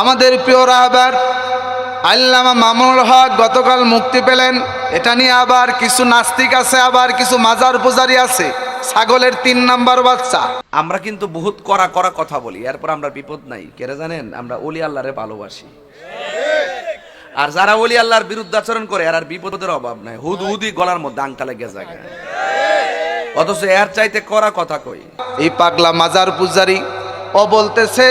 আমাদের প্রিয় রাহবার আল্লামা মামুনুল হক গতকাল মুক্তি পেলেন। এটা নিয়ে আবার কিছু নাস্তিক আছে আবার কিছু মাজার পূজারি আছে। ছাগলের তিন নাম্বার বাচ্চা। আমরা কিন্তু বহুত করা করা কথা বলি এরপর আমরা বিপদ নাই। কেরে জানেন? আমরা অলি আল্লাহরে ভালোবাসি। আর যারা অলি আল্লাহর বিরুদ্ধাচরণ করে এর আর বিপদের অভাব নাই। হুদ হুদি গলার মধ্যে আংটা লেগে যায়। অথচ এর চাইতে করা কথা কই? এই পাগলা মাজার পূজারি ও বলতেছে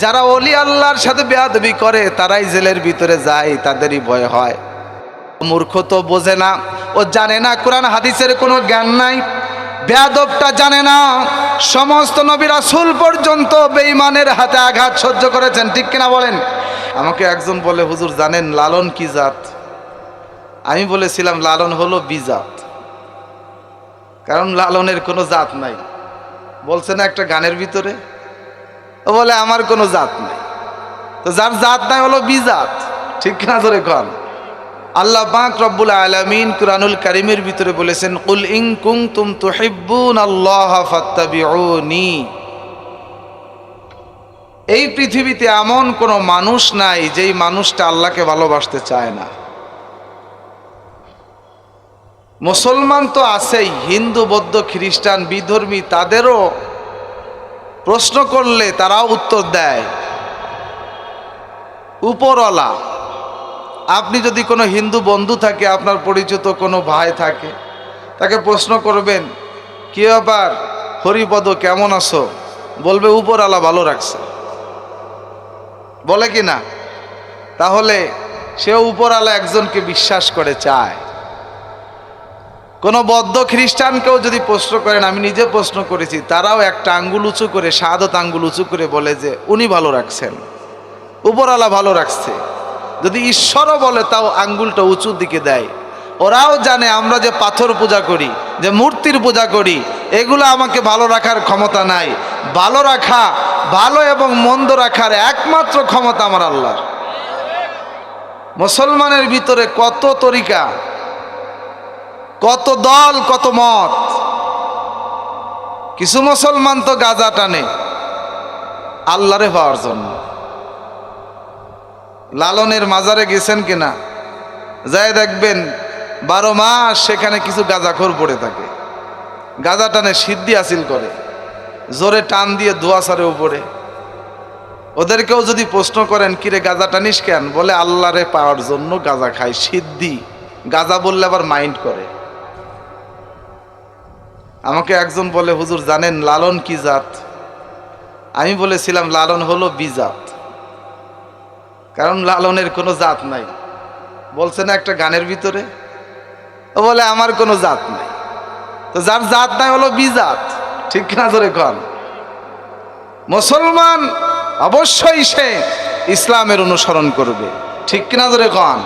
যারা অলি আল্লাহর সাথে বেয়াদবি করে, তারাই জেলের ভিতরে যায়, তাদেরই ভয় হয়। মূর্খ তো বোঝে না, ও জানে না, কোরআন হাদিসের কোনো জ্ঞান নাই। বেয়াদবটা জানে না, সমস্ত নবীরা সুল পর্যন্ত বেঈমানের হাতে আঘাত সহ্য করেছেন, ঠিক কিনা বলেন? আমাকে একজন বলে, হুজুর, জানেন লালন কি জাত? আমি বলেছিলাম, লালন হলো বিজাত। কারণ লালনের কোনো জাত নাই। বলছে না একটা গানের ভিতরে? ও বলে, আমার কোনো জাত নাই। তো যার জাত নাই হলো বিজাত। ঠিক না ধরে কন? আল্লাহ পাক রব্বুল আলামিন কুরআনুল কারীমের ভিতরে বলেছেন, কুল ইন কুনতুম তুহিব্বুন আল্লাহ ফাত্তাবিউনি। এই পৃথিবীতে এমন কোনো মানুষ নাই যেই মানুষটা আল্লাহকে ভালোবাসতে চায় না। মুসলমান তো আছেই, হিন্দু, বৌদ্ধ, খ্রিস্টান, বিধর্মী, তাদেরও প্রশ্ন করলে তারাও উত্তর দেয়। উপরওয়ালা, আপনি যদি কোনো হিন্দু বন্ধু থাকে, আপনার পরিচিত কোনো ভাই থাকে, তাকে প্রশ্ন করবেন, কি ব্যাপার? হরিপদ, কেমন আছো? বলবে, উপরওয়ালা ভালো রাখছে। বলে কি না? তাহলে সে উপরওয়ালা একজনকে বিশ্বাস করে চায়। কোনো বদ্ধ খ্রিস্টানকেও যদি প্রশ্ন করেন, আমি নিজে প্রশ্ন করেছি, তারাও একটা আঙ্গুল উঁচু করে, সাদত আঙ্গুল উঁচু করে বলে যে, উনি ভালো রাখছেন। উপরওয়ালা ভালো রাখছে। যদি ঈশ্বরও বলে, তাও আঙ্গুলটা উঁচুর দিকে দেয়। ওরাও জানে, আমরা যে পাথর পূজা করি, যে মূর্তির পূজা করি, এগুলো আমাকে ভালো রাখার ক্ষমতা নাই। ভালো রাখা, ভালো এবং মন্দ রাখার একমাত্র ক্ষমতা আমার আল্লাহর। মুসলমানের ভিতরে কত তরিকা কত দল, কত মত। কিছু মুসলমান তো গাজা টানে, আল্লাহরে পাওয়ার জন্য। লালনের মাজারে গেছেন কিনা, যাই দেখবেন, বারো মাস সেখানে কিছু গাঁজাখোর পড়ে থাকে। গাঁজা টানে সিদ্ধি হাসিল করে, জোরে টান দিয়ে ধোয়া সারে উপরে। ওদেরকেও যদি প্রশ্ন করেন, কিরে, গাঁজা টানিস কেন? বলে, আল্লাহরে পাওয়ার জন্য গাঁজা খায় সিদ্ধি। গাঁজা বললে আবার মাইন্ড করে। আমাকে একজন বলে, হুজুর, জানেন লালন কি জাত? আমি বলেছিলাম, লালন হলো বিজাত। কারণ লালনের কোনো জাত নাই। বলছে, না, একটা গানের ভিতরে। ও বলে, আমার কোনো জাত নাই। তো যার জাত নাই হলো বিজাত। ঠিক না ধরে কন? মুসলমান অবশ্যই সে ইসলামের অনুসরণ করবে। ঠিক কিনা ধরে কন?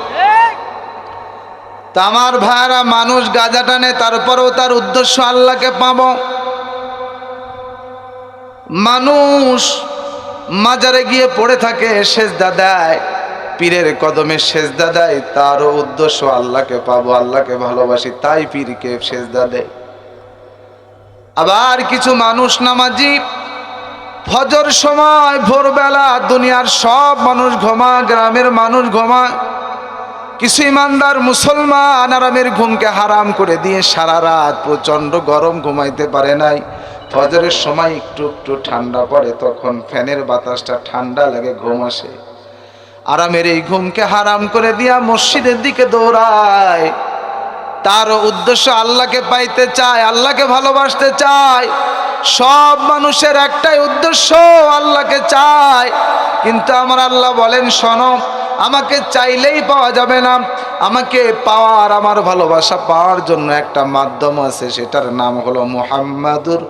তা আমার ভাইরা মানুষ গাজা টানে, তারপরেও তার উদ্দেশ্য আল্লাহকে পাব। মানুষ মাজারে গিয়ে পড়ে থাকে, সেজদা দেয়, পীরের কদমে সেজদা দেয়, তারও উদ্দেশ্য আল্লাহকে পাবো, আল্লাহকে ভালোবাসি, তাই পীরকে সেজদা দেয়। আবার কিছু মানুষ নামাজি, ফজর সময়, ভোরবেলা দুনিয়ার সব মানুষ ঘমা গ্রামের মানুষ ঘমা কিছু ইমানদার মুসলমান আরামের ঘুমকে হারাম করে দিয়ে সারা রাত প্রচণ্ড গরম ঘুমাইতে পারে নাই। ফজরের সময় একটু একটু ঠান্ডা পড়ে, তখন ফ্যানের বাতাসটা ঠান্ডা লাগে, ঘুম আসে। আরামের এই ঘুমকে হারাম করে দিয়া মসজিদের দিকে দৌড়ায়। তার উদ্দেশ্য আল্লাহকে পাইতে চায়, আল্লাহকে ভালোবাসতে চায়। সব মানুষের একটাই উদ্দেশ্য, আল্লাহকে চায়। কিন্তু আমার আল্লাহ বলেন, শোনো, আমাকে চাইলেই পাওয়া যাবে না। আমাকে পাওয়ার, আমার ভালোবাসা পাওয়ার জন্য একটা মাধ্যম আছে, সেটার নাম হলো মুহাম্মাদুর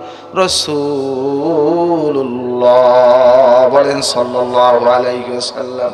রসুল্লাহ বলেন সাল্লাল্লাহু আলাইহি ওয়াসাল্লাম।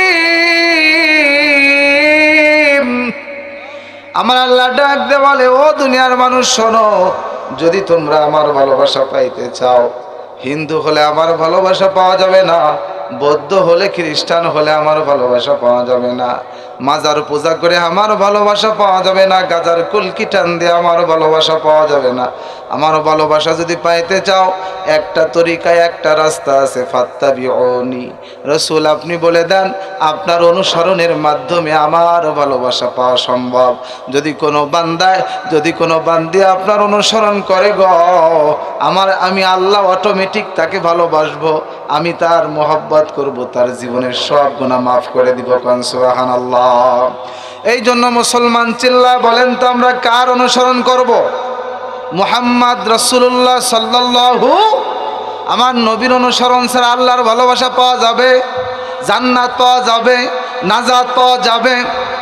আমার আল্লাহ ডাক দে বলে, ও দুনিয়ার মানুষ, শোনো, যদি তোমরা আমার ভালোবাসা পাইতে চাও, হিন্দু হলে আমার ভালোবাসা পাওয়া যাবে না, বৌদ্ধ হলে খ্রিস্টান হলে আমার ভালোবাসা পাওয়া যাবে না, মাজার পূজা করে আমার ভালোবাসা পাওয়া যাবে না, গাজার কুলকি টান দিয়ে আমার ভালোবাসা পাওয়া যাবে না আমার ভালোবাসা যদি পাইতে চাও, একটা তরিকায় একটা রাস্তা আছে ফাত্তা বিনি রসুল আপনি বলে দেন, আপনার অনুসরণের মাধ্যমে আমার ভালোবাসা পাওয়া সম্ভব। যদি কোনো বান্দায়, যদি কোনো বান্দি আপনার অনুসরণ করে গ, আমার, আমি আল্লাহ অটোমেটিক তাকে ভালোবাসবো, আমি তার মোহব্বত করব, তার জীবনের সব গুণা মাফ করে দিব কনসুহান আল্লাহ এই জন্য মুসলমান চিল্লা বলেন তো আমরা কার অনুসরণ করব? মুহাম্মদ রসুল্লাহ সাল্লাল্লাহু, আমার নবীর অনুসরণ ছাড়া আল্লাহর ভালোবাসা পাওয়া যাবে, জান্নাত পাওয়া যাবে, নাজাত পাওয়া যাবে।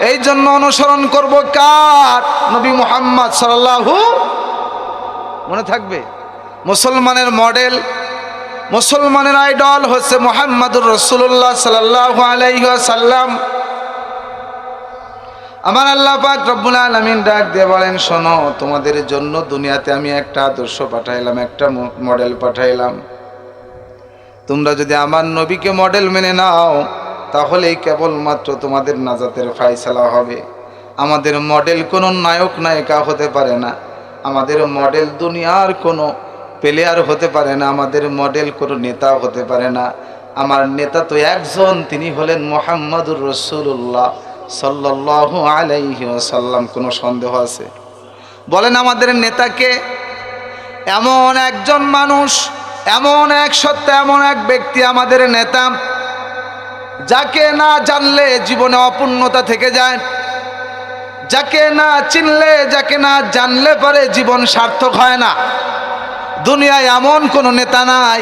এই জন্য অনুসরণ করব কার? নবী মুহাম্মদ সাল্লাল্লাহু, মনে থাকবে? মুসলমানের মডেল, মুসলমানের আইডল হচ্ছে মোহাম্মদুর রসুল্লাহ সাল্লাহ আলাইসাল্লাম আমার আল্লাহ পাক রব্বুল আলমিন ডাক দিয়ে বলেন, শোনো, তোমাদের জন্য দুনিয়াতে আমি একটা আদর্শ পাঠাইলাম, একটা মডেল পাঠাইলাম। তোমরা যদি আমার নবীকে মডেল মেনে নাও, তাহলেই কেবলমাত্র তোমাদের নাজাতের ফাইসালা হবে। আমাদের মডেল কোনো নায়ক, নায়িকা হতে পারে না। আমাদের মডেল দুনিয়ার কোনো প্লেয়ার হতে পারে না। আমাদের মডেল কোনো নেতা হতে পারে না। আমার নেতা তো একজন, তিনি হলেন মোহাম্মদুর রসুল্লাহ সাল্লাহ আলাইহি সাল্লাম কোনো সন্দেহ আছে? বলেন আমাদের নেতাকে, এমন একজন মানুষ, এমন এক সত্য এমন এক ব্যক্তি আমাদের নেতা, যাকে না জানলে জীবনে অপূর্ণতা থেকে যায়, যাকে না চিনলে, যাকে না জানলে পরে জীবন সার্থক হয় না। দুনিয়ায় এমন কোনো নেতা নাই,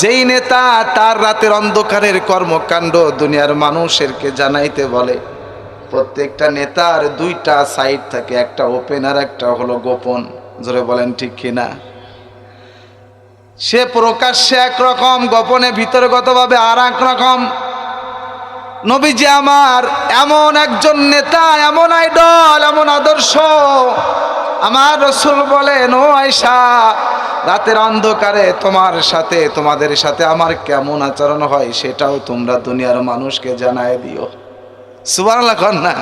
যেই নেতা তার রাতের অন্ধকারের কর্মকাণ্ড দুনিয়ার মানুষেরকে জানাইতে বলে। প্রত্যেকটা নেতার দুইটা সাইড থাকে, একটা ওপেন আর একটা হলো গোপন। জোরে বলেন ঠিক কিনা? সে প্রকাশ্যে একরকম, গোপনে ভিতরগতভাবে আর এক রকম। নবীজি আমার এমন একজন নেতা, এমন আইডল এমন আদর্শ। আমার রসুল বলেন, ও আয়সা রাতের অন্ধকারে তোমার সাথে, তোমাদের সাথে আমার কেমন আচরণ হয় সেটাও তোমরা দুনিয়ার মানুষকে জানায় দিও। সুবান না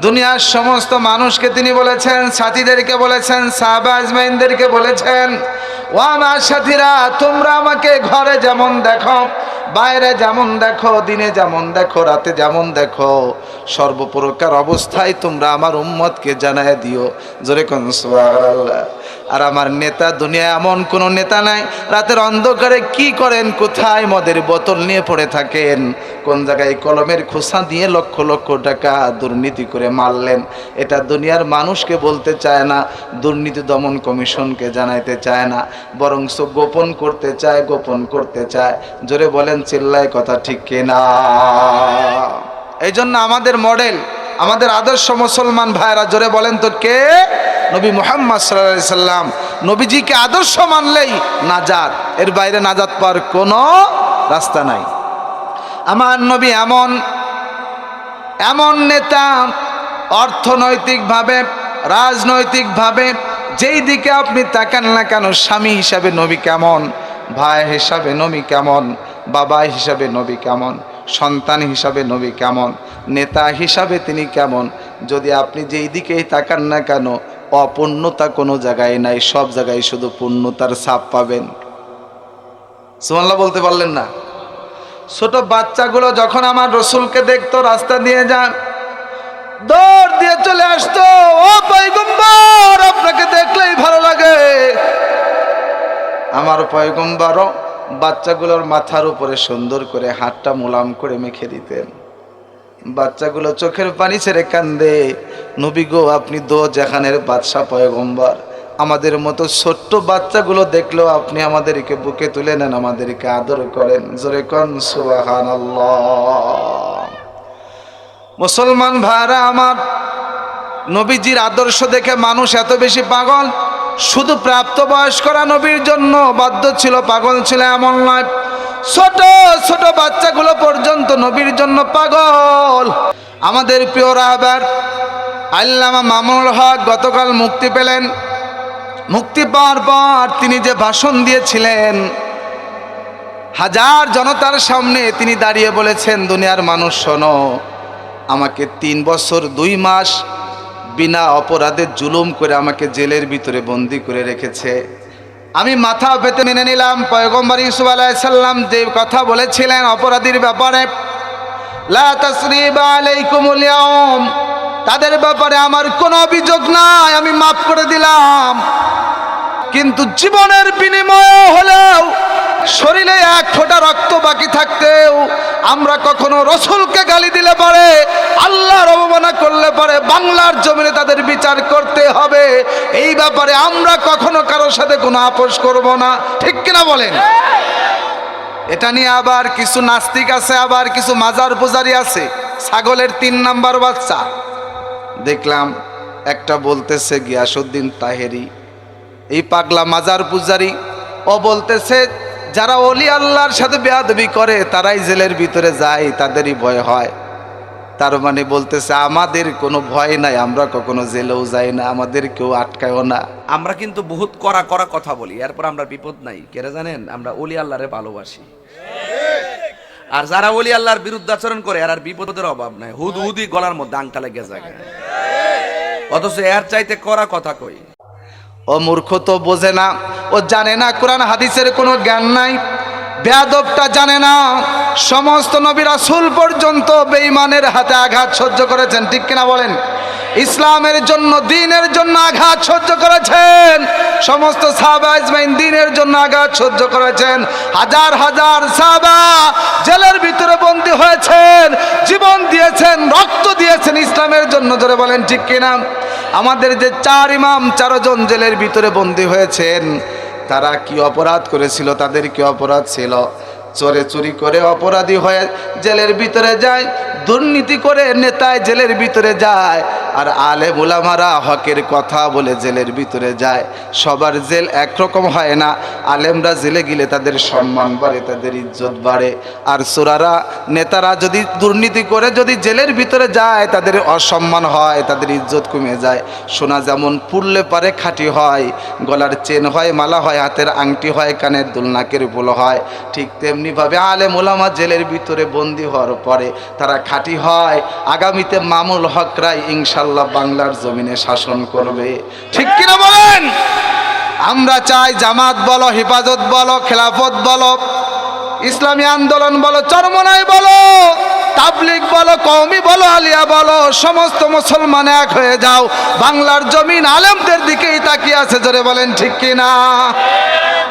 দুনিয়ার সমস্ত মানুষকে তিনি বলেছেন, সাথীদেরকে বলেছেন, সাহাবা বলেছেন ও আমার সাথীরা, তোমরা আমাকে ঘরে যেমন দেখো, বাইরে যেমন দেখো, দিনে যেমন দেখো, রাতে যেমন দেখো, সর্বপ্রকার অবস্থায় তোমরা আমার উম্মতকে জানায় দিও জোরে কোন সুবহানাল্লাহ। আর আমার নেতা দুনিয়া এমন কোনো নেতা নাই, রাতের অন্ধকারে কি করেন, কোথায় মদের বোতল নিয়ে পড়ে থাকেন? কোন জায়গায় কলমের খোসা দিয়ে লক্ষ লক্ষ টাকা দুর্নীতি করে মারলেন? এটা দুনিয়ার মানুষকে বলতে চায় না, দুর্নীতি দমন কমিশনকে জানাইতে চায় না বরং গোপন করতে চায়, গোপন করতে চায়। জোরে বলেন, চিল্লায় কথা ঠিক কিনা? এই জন্য আমাদের মডেল আমাদের আদর্শ মুসলমান ভাইরা, জোরে বলেন তো কে? নবী মোহাম্মদ সাল্লাম। নবীজিকে আদর্শ মানলেই নাজাত। এর বাইরে নাজাত পাওয়ার কোনো রাস্তা নাই। আমার নবী এমন এমন নেতা অর্থনৈতিকভাবে, রাজনৈতিকভাবে, যেই দিকে আপনি তাকান না কেন, স্বামী হিসাবে নবী কেমন, ভাই হিসাবে নবী কেমন বাবা হিসাবে নবী কেমন। সন্তান হিসাবে নবী কেমন? নেতা হিসাবে তিনি কেমন? যদি আপনি যেই দিকেই তাকান না কেন, অপূর্ণতা কোনো জায়গায় নাই, সব জায়গায় শুধু পূর্ণতার ছাপ পাবেন। সুমাল্লাহ বলতে পারলেন না? ছোট বাচ্চাগুলো যখন আমার রসুলকে দেখতো রাস্তা দিয়ে যান, দৌড় দিয়ে চলে আসতো, ও পয়গম্বর, আপনাকে দেখলেই ভালো লাগে। আমার পয়গম্বরও বাচ্চাগুলোর মাথার উপরে সুন্দর করে হাতটা মোলাম করে মেখে দিতেন। বাচ্চাগুলো চোখের পানি ছেড়ে কান্দে, নবী গো, আপনি দো জাহানের বাদশাহ পয়গম্বর। আমাদের মতো ছোট্ট বাচ্চাগুলো দেখলেও আপনি আমাদেরকে বুকে তুলে নেন, আমাদেরকে আদর করেন। জোরে কন সুবাহান মুসলমান ভাইরা আমার নবীজির আদর্শ দেখে মানুষ এত বেশি পাগল। শুধু প্রাপ্তবয়স্করা নবীর জন্য বাধ্য ছিল, পাগল ছিল এমন নয়। ছোট ছোট বাচ্চাগুলো পর্যন্ত নবীর জন্য পাগল। আমাদের প্রিয় রাহবার আল্লামা মামুনুল হক গতকাল মুক্তি পেলেন। মুক্তি পাওয়ার পর তিনি যে ভাষণ দিয়েছিলেন, হাজার জনতার সামনে তিনি দাঁড়িয়ে বলেছেন, দুনিয়ার মানুষ শোনো, আমাকে তিন বছর দুই মাস বিনা অপরাধে জুলুম করে আমাকে জেলের ভিতরে বন্দি করে রেখেছে। আমি মাথা পেতে মেনে নিলাম, পয়গম্বর ইউসুফ আলাইসাল্লাম যে কথা বলেছিলেন অপরাধীর ব্যাপারে তাদের ব্যাপারে আমার কোনো অভিযোগ নাই, আমি মাফ করে দিলাম। কিন্তু জীবনের বিনিময় হলেও শরীরে এক ফোঁটা রক্ত বাকি থাকতেও আমরা কখনো রসুলকে গালি দিলে পারে, আল্লাহর অবমাননা করলে পারে, বাংলার জমিনে তাদের বিচার করতে হবে। এই ব্যাপারে আমরা কখনো কারোর সাথে কোনো আপোষ করব না। ঠিক কিনা বলেন? এটা নিয়ে আবার কিছু নাস্তিক আছে, আবার কিছু মাজার পূজারি আছে। ছাগলের তিন নাম্বার বাচ্চা। দেখলাম একটা বলতেছে গিয়াসুদ্দিন তাহেরি, এই পাগলা মাজার পূজারি। ও বলতেছে যারা অলি আল্লাহর সাথে বেয়াদবি করে, তারাই জেলের ভিতরে যায়, তাদেরই ভয় হয়। তার মানে বলতেছে, আমাদের কোনো ভয় নাই, আমরা কখনো জেলেও যাই না, আমাদের কেউ আটকায়ও না। আমরা কিন্তু বহুত করা করা কথা বলি, এরপর আমরা বিপদ নাই। কেরে জানেন? আমরা অলি আল্লাহরে ভালোবাসি। আর যারা অলি আল্লাহর বিরুদ্ধাচরণ করে আর আর বিপদের অভাব নাই। হুদ হুদি গলার মধ্যে আংটা লেগে যায় অথচ এর চাইতে করা কথা কই? ও মূর্খ তো বোঝে না। ও জানে না কোরআন হাদিসের কোনো জ্ঞান নাই। বেয়াদবটা জানে না। সমস্ত নবী রাসূল পর্যন্ত বেঈমানের হাতে আঘাত সহ্য করেছেন। ঠিক কিনা বলেন? ইসলামের জন্য, দিনের জন্য আঘাত সহ্য করেছেন। সমস্ত সাহাবা ইসমাইন দিনের জন্য আঘাত সহ্য করেছেন। হাজার হাজার সাহাবা জেলের ভিতরে বন্দী হয়েছেন। জীবন দিয়েছেন, রক্ত দিয়েছেন ইসলামের জন্য। ধরে বলেন, ঠিক কিনা? আমাদের যে চার ইমাম, চারজন জেলের ভিতরে বন্দী হয়েছেন, তারা কি অপরাধ করেছিল? তাদের কি অপরাধ ছিল? চোরে চুরি করে অপরাধী হয়ে জেলের ভিতরে যায়, দুর্নীতি করে নেতায় জেলের ভিতরে যায় আর আলে মুলামারা হকের কথা বলে জেলের ভিতরে যায়। সবার জেল একরকম হয় না। আলেমরা জেলে গেলে তাদের সম্মান বাড়ে, তাদের ইজ্জত বাড়ে। আর চোরারা নেতারা যদি দুর্নীতি করে যদি জেলের ভিতরে যায়, তাদের অসম্মান হয়, তাদের ইজ্জত কমে যায়। সোনা যেমন পুড়লে পারে খাঁটি হয়, গলার চেন হয়, মালা হয়, হাতের আংটি হয়, কানের দুল নাকের ফুল হয়। ঠিক তেমনিভাবে আলে মোলামা জেলের ভিতরে বন্দি হওয়ার পরে তারা খাঁটি হয়। আগামীতে মামুল হকরাই ইনশাল্লাহ বাংলার জমিনে শাসন করবে। ঠিক কিনা বলেন? আমরা চাই জামাত বলো হেফাজত বলো খেলাফত বলো ইসলামী আন্দোলন বলো চরমনাই বলো তাবলিক বলো কওমি বলো আলিয়া বলো সমস্ত মুসলমান এক হয়ে যাও। বাংলার জমিন আলেমদের দিকেই তাকিয়ে আছে জোরে বলেন ঠিক কিনা?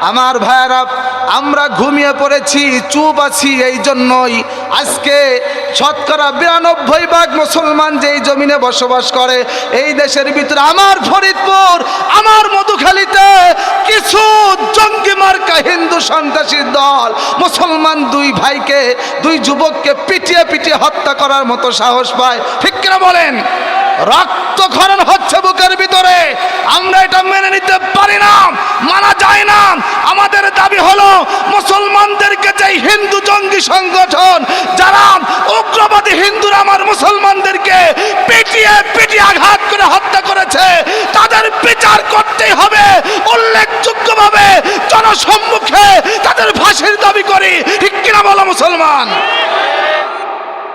আমার ভাইয়েরা আমরা ঘুমিয়ে পড়েছি চুপ আছি এই জন্যই আজকে শতকরা বিরানব্বই ভাগ মুসলমান যেই জমিনে বসবাস করে, এই দেশের ভিতরে আমার ফরিদপুর, আমার মধুখালীতে কিছু জঙ্গি মার্কা হিন্দু সন্ত্রাসীর দল, মুসলমান দুই ভাইকে, দুই যুবককে পিটিয়ে পিটিয়ে হত্যা করার মতো সাহস পায়। ঠিক বলেন? রক্তক্ষরণ হচ্ছে আমরা এটা মেনে নিতে পারি না, মানা যায় না। আমাদের দাবি হলো, মুসলমানদেরকে যে হিন্দু জঙ্গি সংগঠন, যারা উগ্রবাদী হিন্দুরা আমার মুসলমানদেরকে পিটিয়ে পিটিয়ে আঘাত করে হত্যা করেছে, তাদের বিচার করতেই হবে। উল্লেখযোগ্যভাবে জনসম্মুখে তাদের ফাঁসির দাবি করি। ঠিক কিনা বলো মুসলমান?